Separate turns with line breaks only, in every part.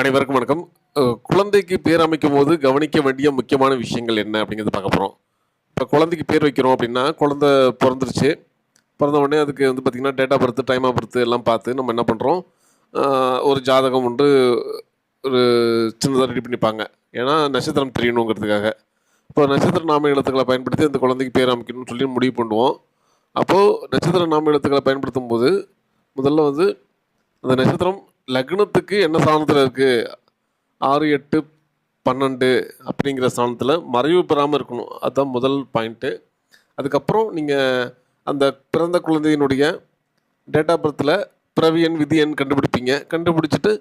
அனைவருக்கும் வணக்கம். குழந்தைக்கு பேர் அமைக்கும் போது கவனிக்க வேண்டிய முக்கியமான விஷயங்கள் என்ன அப்படிங்கிறது பார்க்க போகிறோம் இப்போ குழந்தைக்கு பேர் வைக்கிறோம் அப்படின்னா குழந்தை பிறந்துருச்சு. பிறந்த உடனே அதுக்கு வந்து பார்த்திங்கன்னா date of birth time of birth எல்லாம் பார்த்து நம்ம என்ன பண்ணுறோம் ஒரு ஜாதகம் உண்டு ஒரு சின்னதாக ரெடி பண்ணிப்பாங்க. ஏன்னா நட்சத்திரம் தெரியணுங்கிறதுக்காக. இப்போ நட்சத்திர நாம எழுத்துக்களை பயன்படுத்தி அந்த குழந்தைக்கு பேர் அமைக்கணும்னு சொல்லி முடிவு பண்ணுவோம். அப்போது நட்சத்திர நாம எழுத்துக்களை பயன்படுத்தும் போது முதல்ல வந்து அந்த நட்சத்திரம் லக்னத்துக்கு என்ன ஸ்தானத்தில் இருக்குது ஆறு எட்டு பன்னெண்டு அப்படிங்கிற ஸ்தானத்தில் மறைவு பெறாமல் இருக்கணும். அதுதான் முதல் பாயிண்ட்டு அதுக்கப்புறம் நீங்கள் அந்த பிறந்த குழந்தையினுடைய டேட் ஆஃப் பர்த்தில் பிறவி எண் விதி எண் கண்டுபிடிப்பீங்க. கண்டுபிடிச்சிட்டு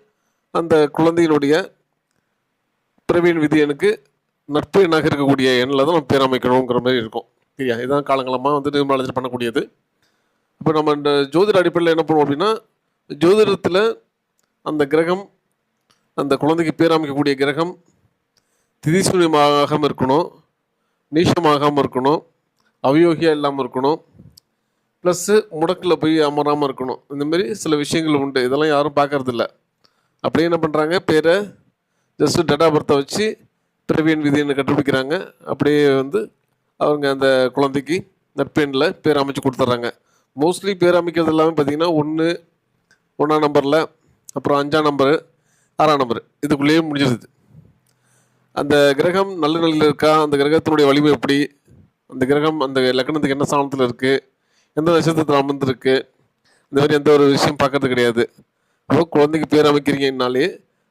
அந்த குழந்தையினுடைய பிறவி எண் விதி எண்ணுக்கு நட்பு எண்ணாக இருக்கக்கூடிய எண்ணில் தான் நம்ம பேர் அமைக்கணுங்கிற மாதிரி இருக்கும். சரியா? இதுதான் காலங்காலமாக வந்து நிர்மலாஜர் பண்ணக்கூடியது. இப்போ நம்ம இந்த ஜோதிட அடிப்படையில் என்ன பண்ணுவோம் அப்படின்னா ஜோதிடத்தில் அந்த கிரகம் அந்த குழந்தைக்கு பேர் அமைக்கக்கூடிய கிரகம் திதிசூன்யமாகாமல் இருக்கணும் நீச்சமாகாமல் இருக்கணும் அவயோகியாக இல்லாமல் இருக்கணும் ப்ளஸ்ஸு முடக்கில் போய் அமராமல் இருக்கணும். இந்த மாதிரி சில விஷயங்கள் உண்டு. இதெல்லாம் யாரும் பார்க்கறதில்ல. அப்படியே என்ன பண்ணுறாங்க பேரை ஜஸ்ட்டு ஆஃப் பர்த்தை வச்சு பிறவியன் விதின்னு கண்டுபிடிக்கிறாங்க. அப்படியே வந்து அவங்க அந்த குழந்தைக்கு நட்பெண்ணில் பேர் அமைச்சு கொடுத்துட்றாங்க மோஸ்ட்லி பேர் அமைக்கிறது எல்லாமே பார்த்தீங்கன்னா ஒன்று ஒன்றாம் நம்பரில் அப்புறம் அஞ்சாம் நம்பரு ஆறாம் நம்பரு இதுக்குள்ளேயே முடிஞ்சிருது. அந்த கிரகம் நல்ல நிலையில் இருக்கா? அந்த கிரகத்தினுடைய வலிமை எப்படி? அந்த கிரகம் அந்த லக்னத்துக்கு என்ன ஸ்தானத்தில் இருக்குது எந்த நட்சத்திரத்தில் அமர்ந்திருக்கு? இந்த மாதிரி எந்த ஒரு விஷயம் பார்க்கறது கிடையாது. அப்போ குழந்தைக்கு பேர் அமைக்கிறீங்கனாலே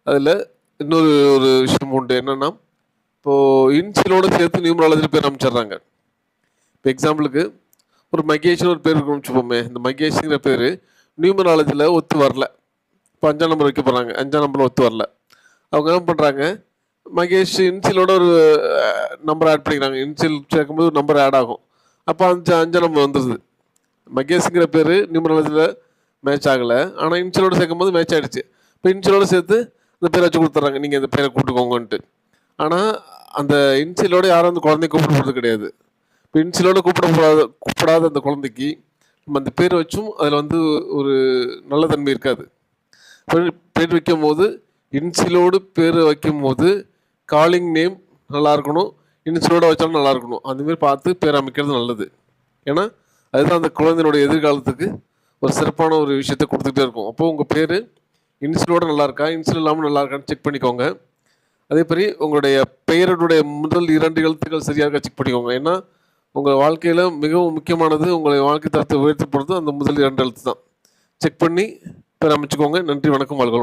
அதில் இன்னொரு ஒரு விஷயம் உண்டு. என்னென்னா இப்போது இன்சியலோடு சேர்த்து நியூமராலஜியில் பேர் அமைச்சிடுறாங்க. இப்போ எக்ஸாம்பிளுக்கு ஒரு மகேஷ்னு ஒரு பேர் இருக்குன்னு வச்சுப்போமே இந்த மகேஷ்ங்கிற பேர் நியூமராலஜியில் ஒத்து வரல. இப்போ அஞ்சாம் நம்பர் வைக்க போகிறாங்க அஞ்சாம் நம்பர் ஒத்து வரல. அவங்க என்ன பண்ணுறாங்க மகேஷ் இன்சியலோட ஒரு நம்பர் ஆட் பண்ணிக்கிறாங்க. இன்சியல் சேர்க்கும்போது ஒரு நம்பர் ஆட் ஆகும். அப்போ அஞ்சு அஞ்சாம் நம்பர் வந்துடுது மகேஷுங்கிற பேர் நியூமராலஜியில் மேட்ச் ஆகலை. ஆனால் இன்சியலோட சேர்க்கும்போது மேட்ச் ஆகிடுச்சு இப்போ இன்சியலோட சேர்த்து இந்த பேரை வச்சு கொடுத்துட்றாங்க. நீங்கள் இந்த பேரை கூப்பிட்டுக்கோங்கன்ட்டு. ஆனால் அந்த இன்சியலோட யாரும் அந்த குழந்தைய கூப்பிட கிடையாது. இப்போ இன்சியலோட கூப்பிடக்கூடாத கூப்பிடாத அந்த குழந்தைக்கு நம்ம அந்த பேர் வச்சும் அதில் வந்து ஒரு நல்ல தன்மை இருக்காது. பேர் பேர் வைக்கும் போது இன்சிலோடு பேர் வைக்கும் போது காலிங் நேம் நல்லா இருக்கணும் இன்சிலோட வச்சாலும் நல்லா இருக்கணும் அந்தமாரி பார்த்து பேர் அமைக்கிறது நல்லது. ஏன்னா அதுதான் அந்த குழந்தையினுடைய எதிர்காலத்துக்கு ஒரு சிறப்பான ஒரு விஷயத்தை கொடுத்துக்கிட்டே இருக்கும். அப்போ உங்கள் பேர் இன்சிலோட நல்லா இருக்கா இன்சில் இல்லாமல் நல்லா இருக்கான்னு செக் பண்ணிக்கோங்க. அதே மாதிரி உங்களுடைய பெயருடைய முதல் இரண்டு எழுத்துக்கள் சரியாக இருக்கா செக் பண்ணிக்கோங்க. ஏன்னா உங்கள் வாழ்க்கையில் மிகவும் முக்கியமானது உங்களுடைய வாழ்க்கை தரத்தை உயர்த்தி போகிறது அந்த முதல் இரண்டு எழுத்து தான் செக் பண்ணி பேர் அமைச்சுக்கோங்க. நன்றி வணக்கம் வாழ்க்கை